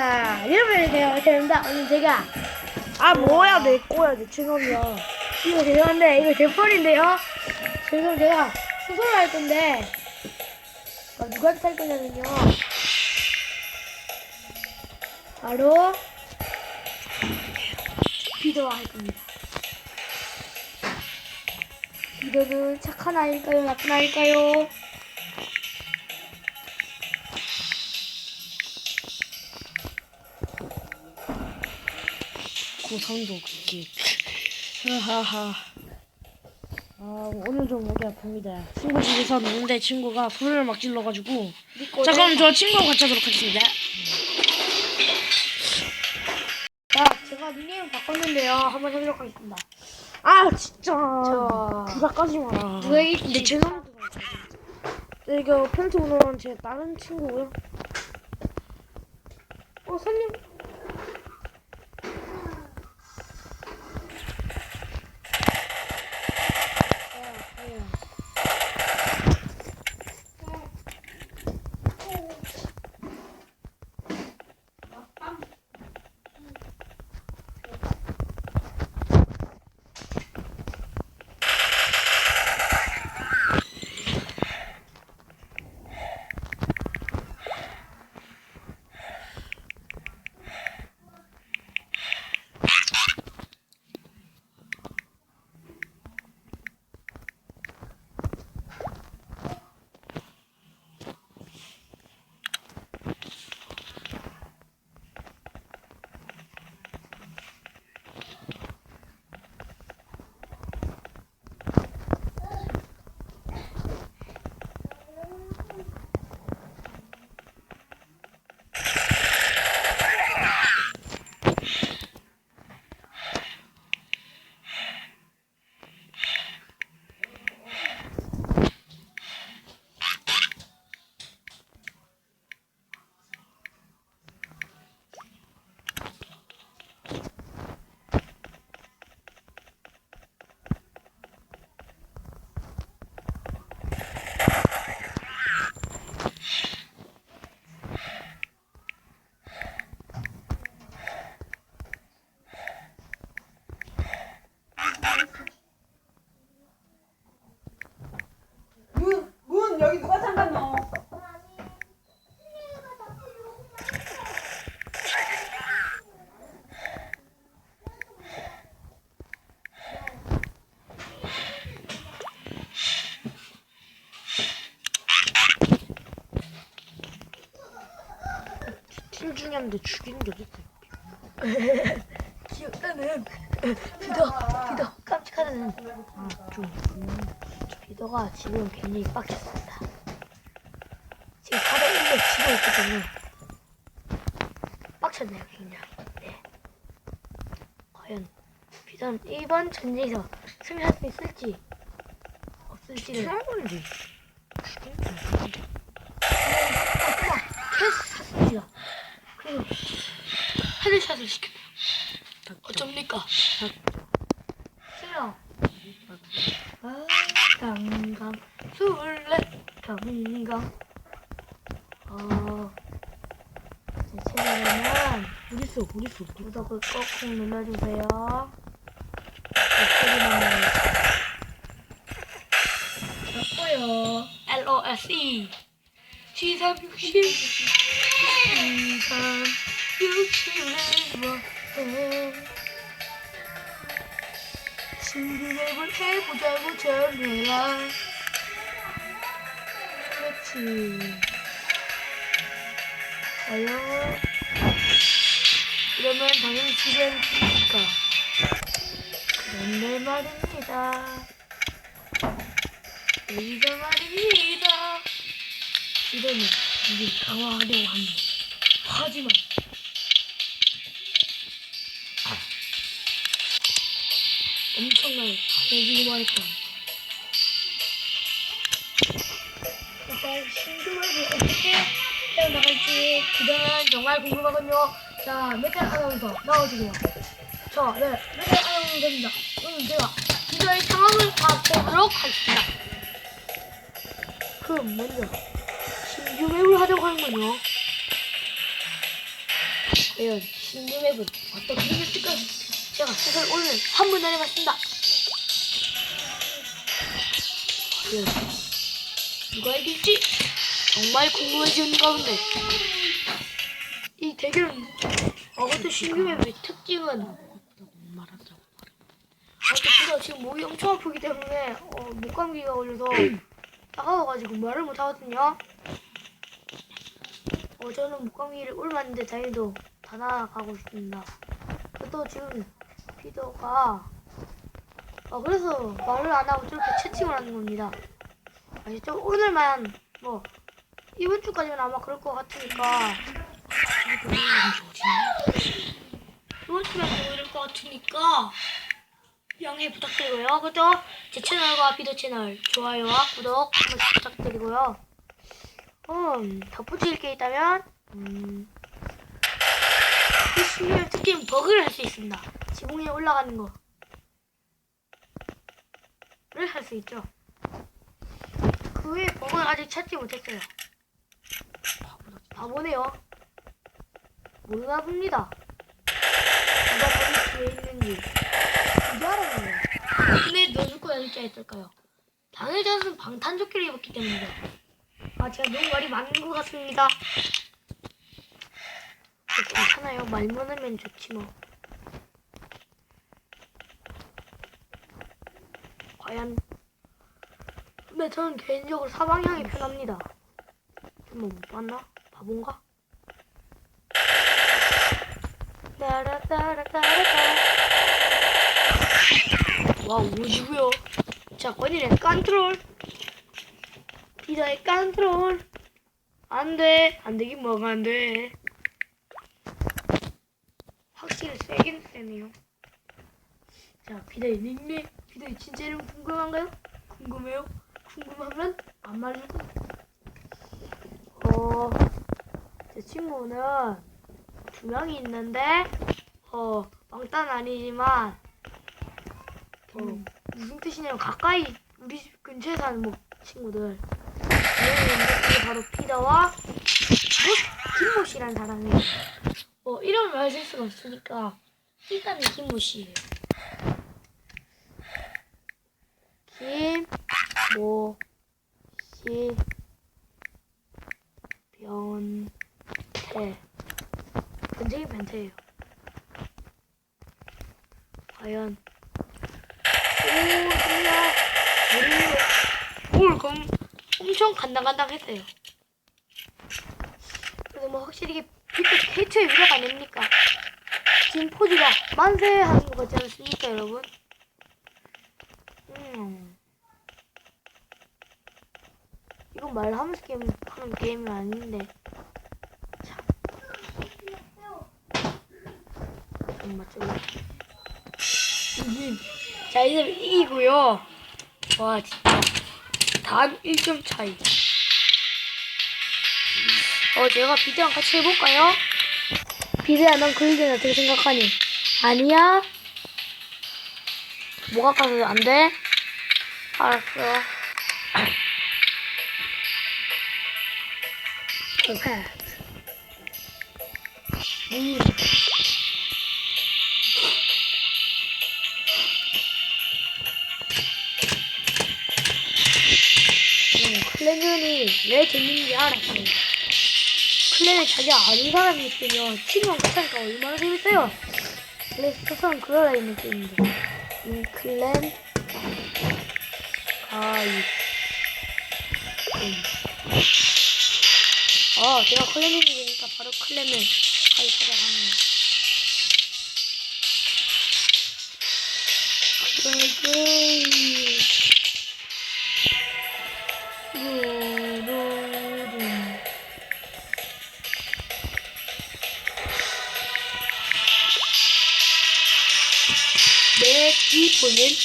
자, 여러분 제가 됩니다. 오늘 제가 아 뭐야 내 거야 내 채널이야. 이거 죄송한데 이거 제 폰인데요. 지금 제가 수술을 할 건데 어, 누구한테 할 거냐면요. 바로 비더와 할 겁니다. 비더는 착한 아이일까요? 나쁜 아이일까요? 고상도 그게. 하하하. 아 오늘 좀 목이 아픕니다. 친구 집에서 노는데 친구가 불을 막 질러가지고. 자 그럼 저 친구 같이 하도록 하겠습니다. 자, 제가 닉네임 바꿨는데요. 한번 해보도록 하겠습니다. 아 진짜. 자, 부사까지 마라. 왜 이- 내 채널. 네, 이거 팬트 오늘은 제 다른 친구고요. 어, 손님. 한데 죽이는 게 어딨어요? 기억나는 비더, 비더, 깜찍하는 아 좀. 비더가 지금 굉장히 빡쳤습니다. 지금 바로 일로 치고 있거든요. 빡쳤네요, 굉장히. 네. 과연 비더는 이번 전쟁에서 승리할 수 있을지 없을지를 팀하고인데. 계속 샀습니다. 그리고 헤드샷을 시켰네요. 어쩝니까? 싫어. 아, 강강 술래 강강. 어, 제 채널에는 어디 있어? 어디 있어? 구독을 꼭 눌러주세요. 댓글이나 바꿔요. LOSE 7360 7360 신기맵을 해보자고 전해라 그렇지 과연 이러면 당연히 지벤이니까 그런데 말입니다 여기서 말입니다 지벤은 우리 강화하려고 합니다 하지만 엄청나게 강해지기만 했다 일단 신규를 어떻게 헤어나갈지 그다음 정말 궁금하군요. 자, 메탈 아나운서 나와주세요. 자, 네, 메탈 아나운서입니다. 오늘 제가 기자의 상황을 파보도록 하겠습니다. 그럼 먼저 신규 맵을 하자고 하는군요. 과연 신규 맵은 어떻게 생겼을까요? 제가 소설 오늘 한번 해봤습니다. 과연 누가 이길지 정말 궁금해지는 가운데 이 대결은 어것도 신규 맵의 특징은. 어쨌든 지금 목이 엄청 아프기 때문에 어, 목 감기가 걸려서 따가워가지고 말을 못 하거든요. 어, 저는 목 감기를 옮았는데 다행히도 다 나아가고 있습니다. 또 지금 피더가 어, 그래서 말을 안 하고 저렇게 채팅을 하는 겁니다. 아시죠? 오늘만 뭐 이번 주까지는 아마 그럴 것 같으니까 이번 주면 또 이럴 것 같으니까 양해 부탁드리고요. 그죠? 제 채널과 비도 채널 좋아요와 구독 한 번씩 부탁드리고요. 음, 덧붙일 게 있다면 음, 이 신기한 특징 버그를 할 수 있습니다. 지붕 위에 올라가는 거. 를 할 수 있죠. 그 외에 버그는 아직 찾지 못했어요. 바보네요. 모르나 봅니다. 누가 버그 뒤에 있는지. 알아보네요. 근데 거야, 진짜 했을까요? 당연히 저는 방탄조끼를 입었기 때문이죠. 아, 제가 너무 말이 많은 것 같습니다. 뭐 괜찮아요. 말만 하면 좋지 뭐. 과연. 근데 저는 개인적으로 사방향이 편합니다. 좀뭐못 봤나? 바본가? 와 오지구요. 자 권이는 컨트롤. 피자의 컨트롤. 안돼 안되긴 뭐가 안돼. 확실히 세긴 세네요. 자 피자의 닉네임. 피자의 진짜 이름 궁금한가요? 궁금해요? 궁금하면 안 거야. 어, 제 친구는 두 명이 있는데, 어, 왕따는 아니지만, 어, 무슨 뜻이냐면 가까이 우리 집 근처에 사는 뭐 친구들. 있는데 그게 바로 피다와 뭐, 김모 씨라는 사람이에요. 어, 이름을 말할 수가 없으니까 일단은 김모 씨예요. 김모 씨 변태 굉장히 변태예요. 과연 오 진짜 오늘 그럼 엄청 간당간당 했어요. 그래서 뭐 확실히 이게 비트 케이트의 위력 아닙니까? 지금 포즈가 만세 하는 것 같지 않습니까, 여러분? 음. 이건 말하면서 게임 하는 게임이 아닌데. 참. 음, 맞죠? 이긴. 자, 이제 이기고요. 와, 진짜. 단 1점 차이. 어, 제가 비대랑 같이 해볼까요? 비대야, 넌 그일대는 어떻게 생각하니? 아니야? 뭐가 가서 안 돼? 알았어. Perfect. 음. 음, 클랜전이 왜 재밌는지 알았어요. 클랜에 자기 아는 사람이 있으면 친구랑 같이 하니까 얼마나 재밌어요. 원래 세상 그러라 있는 게임인데. 이 클랜 가입. 음. 아, 내가 클랜이 되니까 바로 가입하자 하네요. 클랜 루루루 내 기분은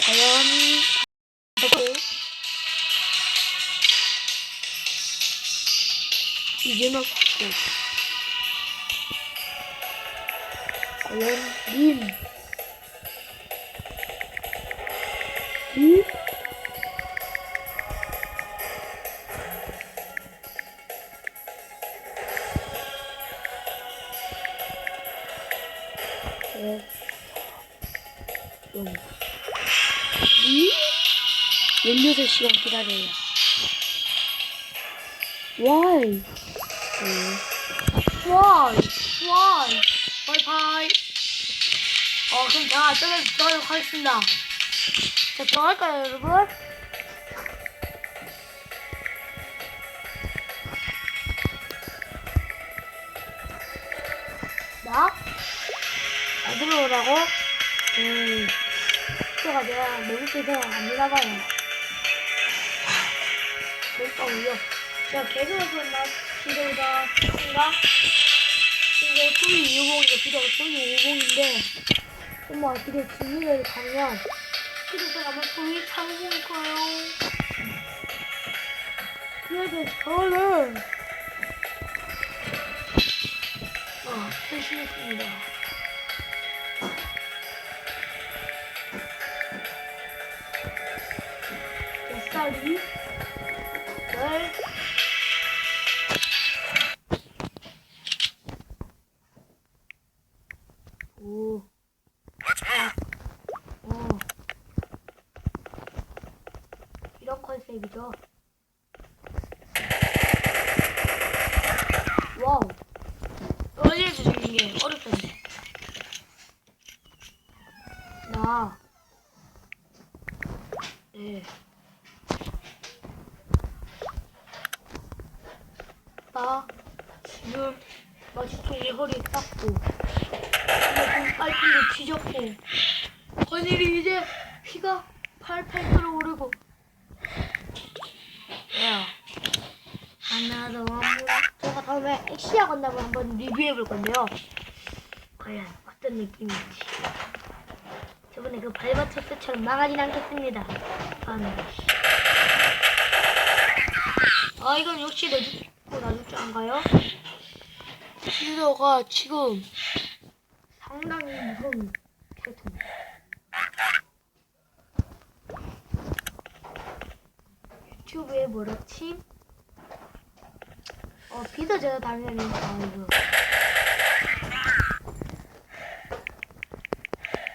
과연 yemek yok. Kalem değil. Bir. Evet. Yok. Bir. 16시간 기다려요. Why? 와이 와이 바이바이 어 그럼 자 저는 들어가도록 하겠습니다 자 들어갈까요 여러분? 나? 안 들어오라고? 에이 학교가 내가 너무 세서 안 되나봐요 그러니까 제가 개그에서 나 비도가 인가? 이게 소위 250인데 비도가 소위 50인데 엄마 비도 진리를 가면 비도가 아마 소위 350일 거예요. 그래도 저는 아 회신했습니다. 몇 살이? 와우. 어디에서 생긴 게 어렵던데. 나. 네. 나 지금 마주총이 허리 닦고 빨리로 뒤졌고 건일이 이제 피가 팔팔 끓어오르고 야 하나도 없 는 제가 다음에 엑시아 건담을 한번 리뷰해 볼 건데요 과연 어떤 느낌인지 저번에 그 발바토 때처럼 망하진 않겠습니다 아, 아 이건 역시 줄 안가요? 딜러가 지금 상당히 무서운 캐릭터입니다. 유튜브에 뭐랬지? 어, 비도 제가 당연히 아, 이거.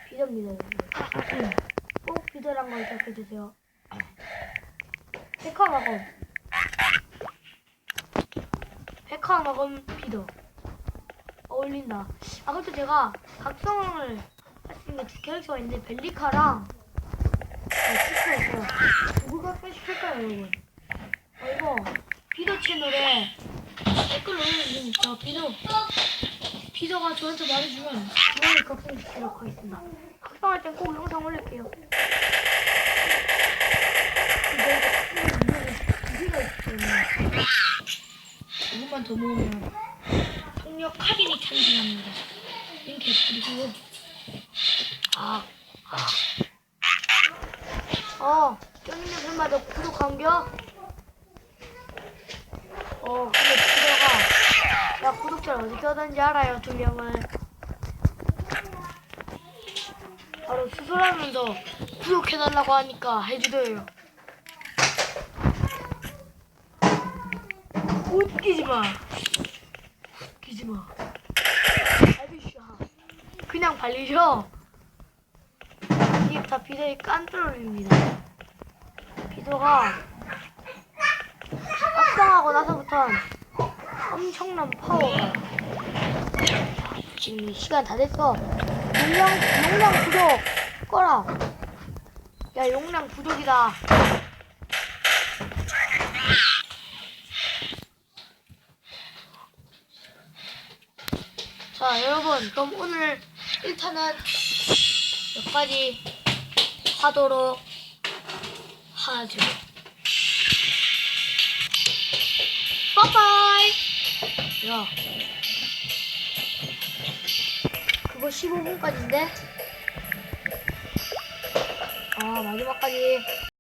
비더입니다, 여러분. 꼭 비더란 걸 기억해주세요. 백화 마검. 백화 마검 비더. 어울린다. 아, 그때 제가 각성을 할 수 있는 두 캐릭터가 있는데, 벨리카랑 슈퍼에서 누구가 편집할까요, 여러분? 어, 이거, 비더 채널에 댓글 올려주시니까, 비더, 비더가 저한테 말해주면, 저를 각성시키도록 하겠습니다. 각성할 땐 꼭 영상 올릴게요. 조금만 더 모으면 폭력 카빈이 탄생합니다. 링크 그리고 아, 아, 어, 쩌님의 설마다 구독 감겨? 어, 근데 비더가 야 구독자를 어떻게 하던지 알아요, 두 명은. 바로 수술하면서 구독해달라고 하니까 해주더래요. 웃기지 마. 웃기지 마. 아저씨야. 그냥 발리셔. 이게 다 비더의 깐뚜러입니다. 비더가 합성하고 나서부터는 엄청난 파워가. 지금 시간 다 됐어. 용량, 용량 부족. 꺼라. 야, 용량 부족이다. 자, 여러분, 그럼 오늘 1탄은 여기까지 하도록 하죠. 야. 그거 15분까지인데? 아, 마지막까지